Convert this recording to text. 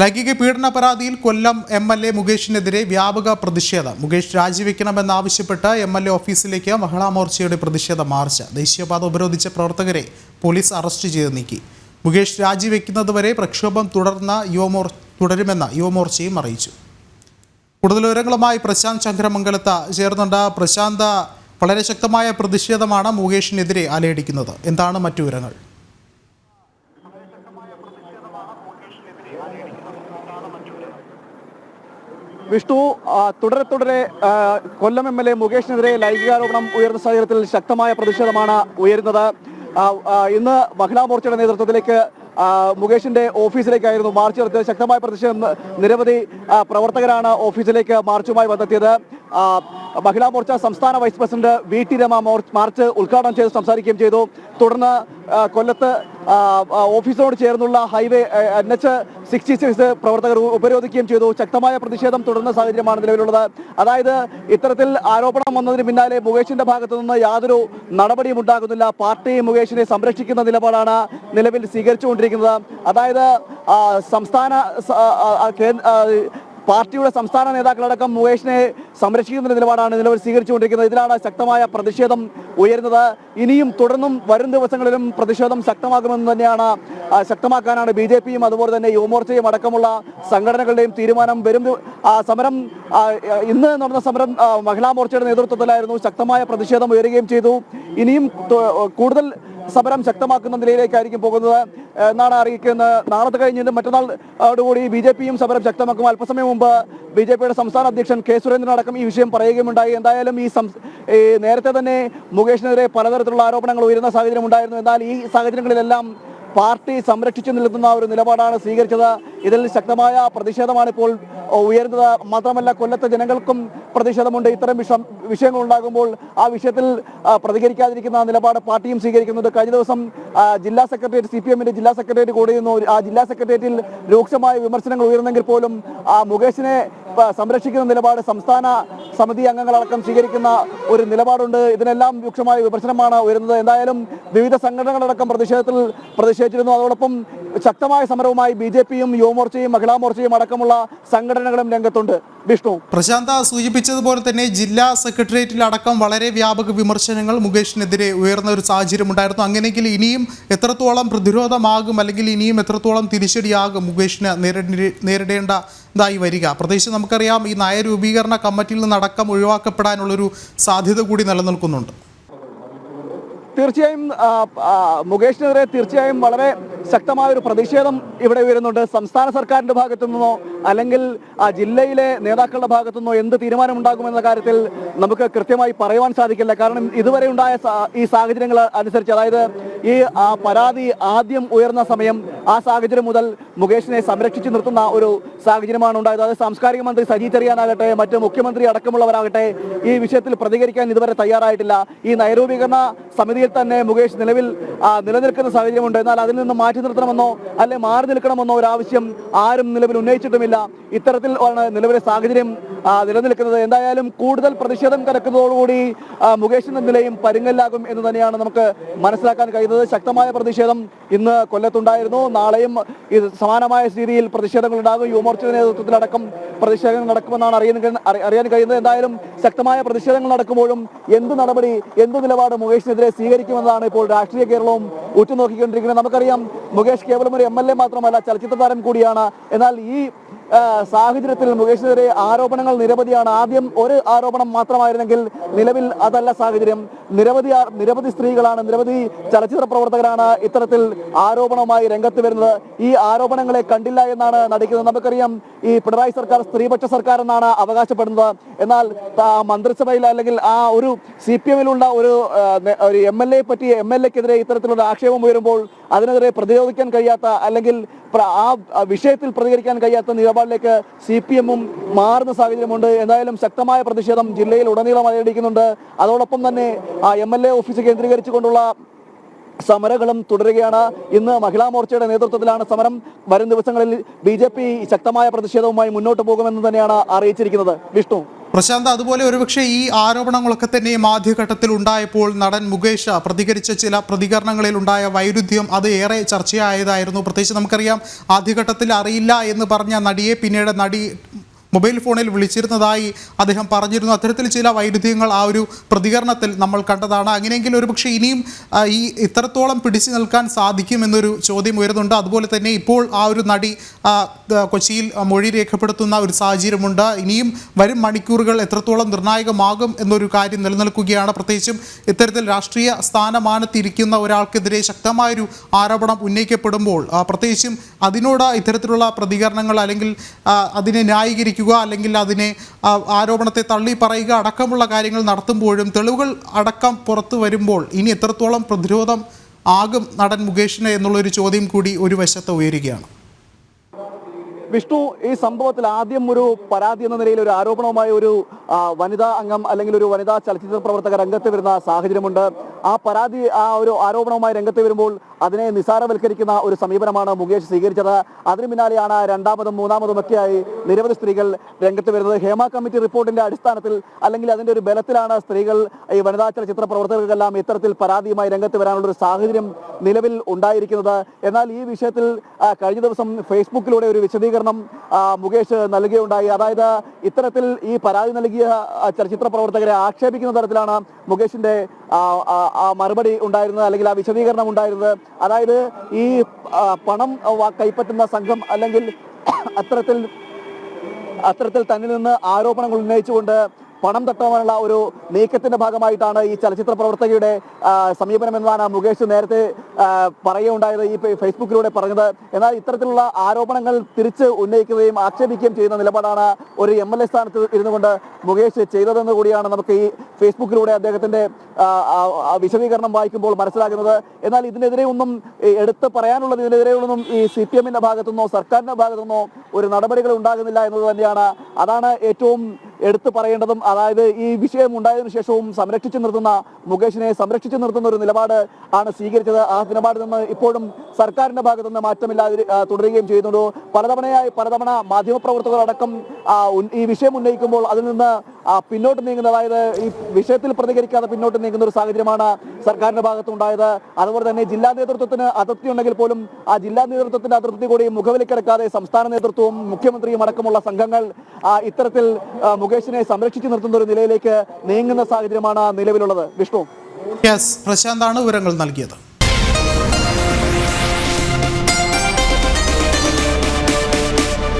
ലൈംഗിക പീഡന പരാതിയിൽ കൊല്ലം എം എൽ എ മുകേഷിനെതിരെ വ്യാപക പ്രതിഷേധം. മുകേഷ് രാജിവെക്കണമെന്നാവശ്യപ്പെട്ട് എം എൽ എ ഓഫീസിലേക്ക് മഹിളാ മോർച്ചയുടെ പ്രതിഷേധ മാർച്ച്. ദേശീയപാത ഉപരോധിച്ച പ്രവർത്തകരെ പോലീസ് അറസ്റ്റ് ചെയ്ത് നീക്കി. മുകേഷ് രാജിവെക്കുന്നതുവരെ പ്രക്ഷോഭം തുടർന്ന യുവമോർ തുടരുമെന്ന് യുവമോർച്ചയും അറിയിച്ചു. കൂടുതൽ വിവരങ്ങളുമായി പ്രശാന്ത് ചന്ദ്രമംഗലത്ത് ചേർന്നുണ്ട് പ്രശാന്ത വളരെ ശക്തമായ പ്രതിഷേധമാണ് മുകേഷിനെതിരെ അലയടിക്കുന്നത് എന്താണ് മറ്റു വിവരങ്ങൾ? വിഷ്ണു തുടരെ തുടരെ കൊല്ലം എം എൽ എ മുകേഷിനെതിരെ ലൈംഗികാരോപണം ഉയർന്ന സാഹചര്യത്തിൽ ശക്തമായ പ്രതിഷേധമാണ് ഉയരുന്നത്. ഇന്ന് മഹിളാ മോർച്ചയുടെ നേതൃത്വത്തിലേക്ക് മുകേഷിന്റെ ഓഫീസിലേക്കായിരുന്നു മാർച്ച് നടത്തിയത്. ശക്തമായ പ്രതിഷേധം നിരവധി പ്രവർത്തകരാണ് ഓഫീസിലേക്ക് മാർച്ചുമായി വന്നെത്തിയത്. മഹിളാ മോർച്ച സംസ്ഥാന vice president V T Rama more- march ഉദ്ഘാടനം ചെയ്ത് സംസാരിക്കുകയും ചെയ്തു. തുടർന്ന് കൊല്ലത്ത് ഓഫീസിനോട് ചേർന്നുള്ള highway N H sixty six പ്രവർത്തകർ ഉപരോധിക്കുകയും ചെയ്തു. ശക്തമായ പ്രതിഷേധം തുടർന്ന സാഹചര്യമാണ് നിലവിലുള്ളത്. അതായത് ഇത്തരത്തിൽ ആരോപണം വന്നതിന് പിന്നാലെ മുകേഷിന്റെ ഭാഗത്തു നിന്ന് യാതൊരു നടപടിയും ഉണ്ടാകുന്നില്ല. പാർട്ടി മുകേഷിനെ സംരക്ഷിക്കുന്ന നിലപാടാണ് നിലവിൽ സ്വീകരിച്ചുകൊണ്ടിരിക്കുന്നത്. അതായത് സംസ്ഥാന പാർട്ടിയുടെ സംസ്ഥാന നേതാക്കളടക്കം മുകേഷിനെ സംരക്ഷിക്കുന്ന നിലപാടാണ് നിലവിൽ സ്വീകരിച്ചുകൊണ്ടിരിക്കുന്നത്. ഇതിലാണ് ശക്തമായ പ്രതിഷേധം ഉയരുന്നത്. ഇനിയും തുടർന്നും വരും ദിവസങ്ങളിലും പ്രതിഷേധം ശക്തമാകുമെന്ന് തന്നെയാണ് ശക്തമാക്കാനാണ് ബി ജെ പിയും അതുപോലെ തന്നെ യുവമോർച്ചയും അടക്കമുള്ള സംഘടനകളുടെയും തീരുമാനം വരും സമരം ഇന്ന് നടന്ന സമരം മഹിളാ മോർച്ചയുടെ നേതൃത്വത്തിലായിരുന്നു ശക്തമായ പ്രതിഷേധം ഉയരുകയും ചെയ്തു. ഇനിയും കൂടുതൽ സമരം ശക്തമാക്കുന്ന നിലയിലേക്കായിരിക്കും പോകുന്നത്. എന്നാണ് അറിയിക്കുന്നത്. നാളത്തെ കഴിഞ്ഞ് മറ്റന്നാൾ ഓടുകൂടി ബി ജെ പിയും സമരം ശക്തമാക്കും. അല്പസമയം മുമ്പ് ബി ജെ പിയുടെ സംസ്ഥാന അധ്യക്ഷൻ കെ സുരേന്ദ്രൻ അടക്കം ഈ വിഷയം പറയുകയുമുണ്ടായി. എന്തായാലും ഈ നേരത്തെ തന്നെ മുകേഷിനെതിരെ പലതരത്തിലുള്ള ആരോപണങ്ങൾ ഉയരുന്ന സാഹചര്യം ഉണ്ടായിരുന്നു എന്നാൽ ഈ സാഹചര്യങ്ങളിലെല്ലാം പാർട്ടി സംരക്ഷിച്ചു നിൽക്കുന്ന ഒരു നിലപാടാണ് സ്വീകരിച്ചത്. ഇതിൽ ശക്തമായ പ്രതിഷേധമാണ് ഇപ്പോൾ ഉയരുന്നത്. മാത്രമല്ല കൊല്ലത്തെ ജനങ്ങൾക്കും പ്രതിഷേധമുണ്ട്. ഇത്തരം വിഷം വിഷയങ്ങൾ ഉണ്ടാകുമ്പോൾ ആ വിഷയത്തിൽ പ്രതികരിക്കാതിരിക്കുന്ന നിലപാട് പാർട്ടിയും സ്വീകരിക്കുന്നുണ്ട്. കഴിഞ്ഞ ദിവസം ജില്ലാ സെക്രട്ടേറിയറ്റ് സി പി എമ്മിന്റെ ജില്ലാ സെക്രട്ടേറിയറ്റ് കൂടിയിരുന്നു. ആ ജില്ലാ സെക്രട്ടേറിയറ്റിൽ രൂക്ഷമായ വിമർശനങ്ങൾ ഉയർന്നെങ്കിൽ പോലും ആ മുകേഷിനെ സംരക്ഷിക്കുന്ന നിലപാട് സംസ്ഥാന സമിതി അംഗങ്ങളടക്കം സ്വീകരിക്കുന്ന ഒരു നിലപാടുണ്ട്. ഇതിനെല്ലാം രൂക്ഷമായ വിമർശനമാണ് ഉയരുന്നത്. എന്തായാലും വിവിധ സംഘടനകളടക്കം പ്രതിഷേധത്തിൽ പ്രതിഷേധിച്ചിരുന്നു. അതോടൊപ്പം ശക്തമായ സമരവുമായി ബി ജെ പിയും യുവമോർച്ചയും മഹിളാ മോർച്ചയും അടക്കമുള്ള സംഘടനകളും രംഗത്തുണ്ട്. വിഷ്ണു. പ്രശാന്ത സൂചിപ്പിച്ചതുപോലെ തന്നെ ജില്ലാ സെക്രട്ടേറിയറ്റിൽ അടക്കം വളരെ വ്യാപക വിമർശനങ്ങൾ മുകേഷിനെതിരെ ഉയർന്ന ഒരു സാഹചര്യം ഉണ്ടായിരുന്നു. അങ്ങനെയെങ്കിൽ ഇനിയും എത്രത്തോളം പ്രതിരോധമാകും അല്ലെങ്കിൽ ഇനിയും എത്രത്തോളം തിരിച്ചടിയാകും മുകേഷിന് നേരിടേ നേരിടേണ്ടതായി വരിക? പ്രത്യേകിച്ച് നമുക്കറിയാം ഈ നയരൂപീകരണ കമ്മിറ്റിയിൽ നിന്നടക്കം ഒഴിവാക്കപ്പെടാനുള്ളൊരു സാധ്യത കൂടി നിലനിൽക്കുന്നുണ്ട്. തീർച്ചയായും മുകേഷിനെതിരെ തീർച്ചയായും വളരെ ശക്തമായ ഒരു പ്രതിഷേധം ഇവിടെ ഉയരുന്നുണ്ട്. സംസ്ഥാന സർക്കാരിന്റെ ഭാഗത്തു നിന്നോ അല്ലെങ്കിൽ ആ ജില്ലയിലെ നേതാക്കളുടെ ഭാഗത്തു നിന്നോ എന്ത് തീരുമാനമുണ്ടാകുമെന്ന കാര്യത്തിൽ നമുക്ക് കൃത്യമായി പറയുവാൻ സാധിക്കില്ല. കാരണം ഇതുവരെ ഉണ്ടായ ഈ സാഹചര്യങ്ങൾ അനുസരിച്ച് അതായത് ഈ പരാതി ആദ്യം ഉയർന്ന സമയം ആ സാഹചര്യം മുതൽ മുകേഷിനെ സംരക്ഷിച്ചു നിർത്തുന്ന ഒരു സാഹചര്യമാണ് ഉണ്ടായത്. അതായത് സാംസ്കാരിക മന്ത്രി സജി ചെറിയാനാകട്ടെ മറ്റ് മുഖ്യമന്ത്രി അടക്കമുള്ളവരാകട്ടെ ഈ വിഷയത്തിൽ പ്രതികരിക്കാൻ ഇതുവരെ തയ്യാറായിട്ടില്ല. ഈ നൈരൂപീകരണ സമിതിയിൽ തന്നെ മുകേഷ് നിലവിൽ നിലനിൽക്കുന്ന സാഹചര്യമുണ്ട്. എന്നാൽ അതിൽ നിന്ന് മാറ്റി നിർത്തണമെന്നോ അല്ലെ മാറി നിൽക്കണമെന്നോ ഒരു ആവശ്യം ആരും നിലവിൽ ഉന്നയിച്ചിട്ടുമില്ല. ഇത്തരത്തിൽ നിലവിലെ സാഹചര്യം നിലനിൽക്കുന്നത്. എന്തായാലും കൂടുതൽ പ്രതിഷേധം കലക്കുന്നതോടുകൂടി മുകേഷിന്റെ നിലയും പരുങ്ങല്ലാകും എന്ന് തന്നെയാണ് നമുക്ക് മനസ്സിലാക്കാൻ കഴിയുന്നത്. ശക്തമായ പ്രതിഷേധം ഇന്ന് കൊല്ലത്തുണ്ടായിരുന്നു. നാളെയും ഇത് സമാനമായ രീതിയിൽ പ്രതിഷേധങ്ങൾ ഉണ്ടാകും. യുവമോർച്ചയുടെ നേതൃത്വത്തിലടക്കം പ്രതിഷേധങ്ങൾ നടക്കുമെന്നാണ് അറിയാൻ അറിയാൻ കഴിയുന്നത്. എന്തായാലും ശക്തമായ പ്രതിഷേധങ്ങൾ നടക്കുമ്പോഴും എന്ത് നടപടി എന്ത് നിലപാട് മുകേഷിനെതിരെ സ്വീകരിക്കുമെന്നതാണ് ഇപ്പോൾ രാഷ്ട്രീയ കേരളവും ഉറ്റുനോക്കിക്കൊണ്ടിരിക്കുന്നത്. നമുക്കറിയാം മുകേഷ് കേവലം ഒരു എം മാത്രമല്ല ചലച്ചിത്ര താരം കൂടിയാണ്. എന്നാൽ ഈ സാഹചര്യത്തിൽ മുകേഷിനെതിരെ ആരോപണങ്ങൾ നിരവധിയാണ്. ആദ്യം ഒരു ആരോപണം മാത്രമായിരുന്നെങ്കിൽ നിലവിൽ അതല്ല സാഹചര്യം. നിരവധി നിരവധി സ്ത്രീകളാണ് നിരവധി ചലച്ചിത്ര പ്രവർത്തകരാണ് ഇത്തരത്തിൽ ആരോപണവുമായി രംഗത്ത് വരുന്നത്. ഈ ആരോപണങ്ങളെ കണ്ടില്ല എന്നാണ് നടിക്കുന്നത്. നമുക്കറിയാം ഈ പിണറായി സർക്കാർ സ്ത്രീപക്ഷ സർക്കാർ എന്നാണ് അവകാശപ്പെടുന്നത്. എന്നാൽ മന്ത്രിസഭയിൽ അല്ലെങ്കിൽ ആ ഒരു സി പി എമ്മിലുള്ള ഒരു ഒരു എം എൽ എ പറ്റി എം എൽ എക്കെതിരെ ഇത്തരത്തിലുള്ള ആക്ഷേപം ഉയരുമ്പോൾ അതിനെതിരെ പ്രതിരോധിക്കാൻ കഴിയാത്ത അല്ലെങ്കിൽ ആ വിഷയത്തിൽ പ്രതികരിക്കാൻ കഴിയാത്ത നിലപാടിലേക്ക് സി പി എമ്മും മാറുന്ന സാഹചര്യമുണ്ട്. എന്തായാലും ശക്തമായ പ്രതിഷേധം ജില്ലയിൽ ഉടനീളം അലയടിക്കുന്നുണ്ട് അതോടൊപ്പം തന്നെ ആ എം എൽ എ ഓഫീസ് കേന്ദ്രീകരിച്ചുകൊണ്ടുള്ള സമരങ്ങളും തുടരുകയാണ്. ഇന്ന് മഹിളാ മോർച്ചയുടെ നേതൃത്വത്തിലാണ് സമരം. വരും ദിവസങ്ങളിൽ ബി ജെ പി ശക്തമായ പ്രതിഷേധവുമായി മുന്നോട്ട് പോകുമെന്ന് തന്നെയാണ് അറിയിച്ചിരിക്കുന്നത്. വിഷ്ണു. പ്രശാന്ത് അതുപോലെ ഒരുപക്ഷെ ഈ ആരോപണങ്ങളൊക്കെ തന്നെയും ആദ്യഘട്ടത്തിൽ ഉണ്ടായപ്പോൾ നടൻ മുകേഷ് പ്രതികരിച്ച ചില പ്രതികരണങ്ങളിൽ ഉണ്ടായ വൈരുദ്ധ്യം അത് ഏറെ ചർച്ചയായതായിരുന്നു. പ്രത്യേകിച്ച് നമുക്കറിയാം ആദ്യഘട്ടത്തിൽ അറിയില്ല എന്ന് പറഞ്ഞ നടിയെ പിന്നീട് നടി മൊബൈൽ ഫോണിൽ വിളിച്ചിരുന്നതായി അദ്ദേഹം പറഞ്ഞിരുന്നു. അത്തരത്തിൽ ചില വൈരുദ്ധ്യങ്ങൾ ആ ഒരു പ്രതികരണത്തിൽ നമ്മൾ കണ്ടതാണ്. അങ്ങനെയെങ്കിൽ ഒരുപക്ഷെ ഇനിയും ഈ ഇത്രത്തോളം പിടിച്ചു നിൽക്കാൻ സാധിക്കുമെന്നൊരു ചോദ്യം ഉയരുന്നുണ്ട്. അതുപോലെ തന്നെ ഇപ്പോൾ ആ ഒരു നടി കൊച്ചിയിൽ മൊഴി രേഖപ്പെടുത്തുന്ന ഒരു സാഹചര്യമുണ്ട്. ഇനിയും വരും മണിക്കൂറുകൾ എത്രത്തോളം നിർണായകമാകും എന്നൊരു കാര്യം നിലനിൽക്കുകയാണ്. പ്രത്യേകിച്ചും ഇത്തരത്തിൽ രാഷ്ട്രീയ സ്ഥാനമാനത്തിരിക്കുന്ന ഒരാൾക്കെതിരെ ശക്തമായൊരു ആരോപണം ഉന്നയിക്കപ്പെടുമ്പോൾ പ്രത്യേകിച്ചും അതിനോട് ഇത്തരത്തിലുള്ള പ്രതികരണങ്ങൾ അല്ലെങ്കിൽ അതിനെ അതിനെ ന്യായീകരിക്കുക അല്ലെങ്കിൽ അതിനെ ആരോപണത്തെ തള്ളി പറയുക അടക്കമുള്ള കാര്യങ്ങൾ നടത്തുമ്പോഴും തെളിവുകൾ അടക്കം പുറത്തു വരുമ്പോൾ ഇനി എത്രത്തോളം പ്രതിരോധം ആകും നടൻ മുകേഷിന് എന്നുള്ളൊരു ചോദ്യം കൂടി ഒരു വശത്ത് ഉയരുകയാണ്. വിഷ്ണു ഈ സംഭവത്തിൽ ആദ്യം ഒരു പരാതി എന്ന നിലയിൽ ഒരു ആരോപണവുമായി ഒരു വനിതാ അംഗം അല്ലെങ്കിൽ ഒരു വനിതാ ചലച്ചിത്ര പ്രവർത്തക രംഗത്ത് വരുന്ന സാഹചര്യമുണ്ട്. ആ പരാതി ആ ഒരു ആരോപണവുമായി രംഗത്ത് വരുമ്പോൾ അതിനെ നിസാരവൽക്കരിക്കുന്ന ഒരു സമീപനമാണ് മുകേഷ് സ്വീകരിച്ചത്. അതിന് പിന്നാലെയാണ് രണ്ടാമതും മൂന്നാമതും ഒക്കെയായി നിരവധി സ്ത്രീകൾ രംഗത്ത് വരുന്നത്. ഹേമ കമ്മിറ്റി റിപ്പോർട്ടിന്റെ അടിസ്ഥാനത്തിൽ അല്ലെങ്കിൽ അതിന്റെ ഒരു ബലത്തിലാണ് സ്ത്രീകൾ ഈ വനിതാ ചലച്ചിത്ര പ്രവർത്തകർക്കെല്ലാം ഇത്തരത്തിൽ പരാതിയുമായി രംഗത്ത് വരാനുള്ള ഒരു സാഹചര്യം നിലവിൽ ഉണ്ടായിരിക്കുന്നത്. എന്നാൽ ഈ വിഷയത്തിൽ കഴിഞ്ഞ ദിവസം ഫേസ്ബുക്കിലൂടെ ഒരു വിശദീകരണം ആ, മുകേഷ് നൽകുകയുണ്ടായി അതായത് ഇത്തരത്തിൽ ഈ പരാതി നൽകിയ ചലച്ചിത്ര പ്രവർത്തകരെ ആക്ഷേപിക്കുന്ന തരത്തിലാണ് മുകേഷിന്റെ മറുപടി ഉണ്ടായിരുന്നത് അല്ലെങ്കിൽ ആ വിശദീകരണം ഉണ്ടായിരുന്നത്. അതായത് ഈ പണം കൈപ്പറ്റുന്ന സംഘം അല്ലെങ്കിൽ അത്തരത്തിൽ അത്തരത്തിൽ തന്നിൽ നിന്ന് ആരോപണങ്ങൾ ഉന്നയിച്ചുകൊണ്ട് പണം തട്ടാനുള്ള ഒരു നീക്കത്തിന്റെ ഭാഗമായിട്ടാണ് ഈ ചലച്ചിത്ര പ്രവർത്തകയുടെ സമീപനം എന്നാണ് മുകേഷ് നേരത്തെ പറയുകയുണ്ടായത് ഈ ഫേസ്ബുക്കിലൂടെ പറഞ്ഞത്. എന്നാൽ ഇത്തരത്തിലുള്ള ആരോപണങ്ങൾ തിരിച്ച് ഉന്നയിക്കുകയും ആക്ഷേപിക്കുകയും ചെയ്യുന്ന നിലപാടാണ് ഒരു എം എൽ എ സ്ഥാനത്ത് ഇരുന്നുകൊണ്ട് മുകേഷ് ചെയ്തതെന്ന് കൂടിയാണ് നമുക്ക് ഈ ഫേസ്ബുക്കിലൂടെ അദ്ദേഹത്തിന്റെ വിശദീകരണം വായിക്കുമ്പോൾ മനസ്സിലാകുന്നത്. എന്നാൽ ഇതിനെതിരെ ഒന്നും എടുത്ത് പറയാനുള്ളത് ഇതിനെതിരെ ഒന്നും ഈ സി പി എമ്മിന്റെ ഭാഗത്തുനിന്നോ സർക്കാരിന്റെ ഭാഗത്തുനിന്നോ ഒരു നടപടികൾ ഉണ്ടാകുന്നില്ല എന്നത് തന്നെയാണ്. അതാണ് ഏറ്റവും എടുത്തു പറയേണ്ടതും അതായത് ഈ വിഷയം ഉണ്ടായതിനു ശേഷവും സംരക്ഷിച്ചു നിർത്തുന്ന മുകേഷിനെ സംരക്ഷിച്ചു നിർത്തുന്ന ഒരു നിലപാട് ആണ് സ്വീകരിച്ചത്. ആ നിലപാടിൽ നിന്ന് ഇപ്പോഴും സർക്കാരിന്റെ ഭാഗത്തുനിന്ന് മാറ്റമില്ലാതെ തുടരുകയും ചെയ്യുന്നുണ്ട്. പലതവണയായി പലതവണ മാധ്യമപ്രവർത്തകരടക്കം ഈ വിഷയം ഉന്നയിക്കുമ്പോൾ അതിൽ നിന്ന് പിന്നോട്ട് നീങ്ങുന്നത്. അതായത് ഈ വിഷയത്തിൽ പ്രതികരിക്കാതെ പിന്നോട്ട് നീങ്ങുന്ന ഒരു സാഹചര്യമാണ് സർക്കാരിന്റെ ഭാഗത്തുണ്ടായത്. അതുപോലെ തന്നെ ജില്ലാ നേതൃത്വത്തിന് അതൃപ്തി ഉണ്ടെങ്കിൽ പോലും ആ ജില്ലാ നേതൃത്വത്തിന്റെ അതൃപ്തി കൂടി മുഖവിലക്കെടുക്കാതെ സംസ്ഥാന നേതൃത്വവും മുഖ്യമന്ത്രിയും അടക്കമുള്ള സംഘങ്ങൾ ഇത്തരത്തിൽ മുകേഷിനെ സംരക്ഷിച്ചു നിർത്തുന്ന ഒരു നിലയിലേക്ക് നീങ്ങുന്ന സാഹചര്യമാണ് നിലവിലുള്ളത്. വിഷ്ണു. പ്രശാന്താണ് വിവരങ്ങൾ നൽകിയത്.